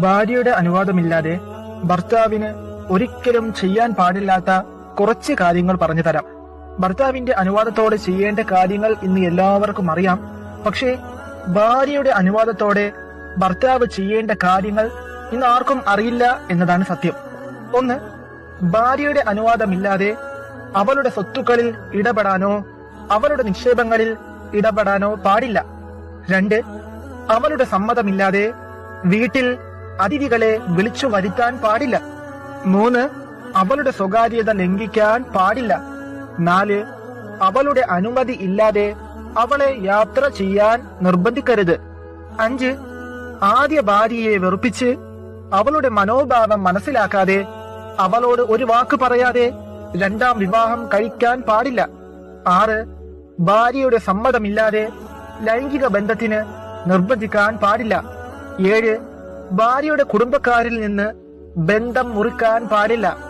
ഭാര്യയുടെ അനുവാദമില്ലാതെ ഭർത്താവിന് ഒരിക്കലും ചെയ്യാൻ പാടില്ലാത്ത കുറച്ച് കാര്യങ്ങൾ പറഞ്ഞു തരാം. ഭർത്താവിന്റെ അനുവാദത്തോടെ ചെയ്യേണ്ട കാര്യങ്ങൾ ഇന്ന് എല്ലാവർക്കും അറിയാം. പക്ഷേ ഭാര്യയുടെ അനുവാദത്തോടെ ഭർത്താവ് ചെയ്യേണ്ട കാര്യങ്ങൾ ഇന്ന് ആർക്കും അറിയില്ല എന്നതാണ് സത്യം. ഒന്ന് ഭാര്യയുടെ അനുവാദമില്ലാതെ അവളുടെ സ്വത്തുക്കളിൽ ഇടപെടാനോ അവളുടെ നിക്ഷേപങ്ങളിൽ ഇടപെടാനോ പാടില്ല. രണ്ട് അവളുടെ സമ്മതമില്ലാതെ വീട്ടിൽ അതിഥികളെ വിളിച്ചു വരുത്താൻ പാടില്ല. മൂന്ന് അവളുടെ സ്വകാര്യത ലംഘിക്കാൻ പാടില്ല. നാല് അവളുടെ അനുമതി ഇല്ലാതെ അവളെ യാത്ര ചെയ്യാൻ നിർബന്ധിക്കരുത്. അഞ്ച് ആദ്യ ഭാര്യയെ വെറുപ്പിച്ച് അവളുടെ മനോഭാവം മനസ്സിലാക്കാതെ അവളോട് ഒരു വാക്ക് പറയാതെ രണ്ടാം വിവാഹം കഴിക്കാൻ പാടില്ല. ആറ് ഭാര്യയുടെ സമ്മതമില്ലാതെ ലൈംഗിക ബന്ധത്തിന് നിർബന്ധിക്കാൻ പാടില്ല. ഏഴ് ഭാര്യയുടെ കുടുംബക്കാരിൽ നിന്ന് ബന്ധം മുറിക്കാൻ പാടില്ല.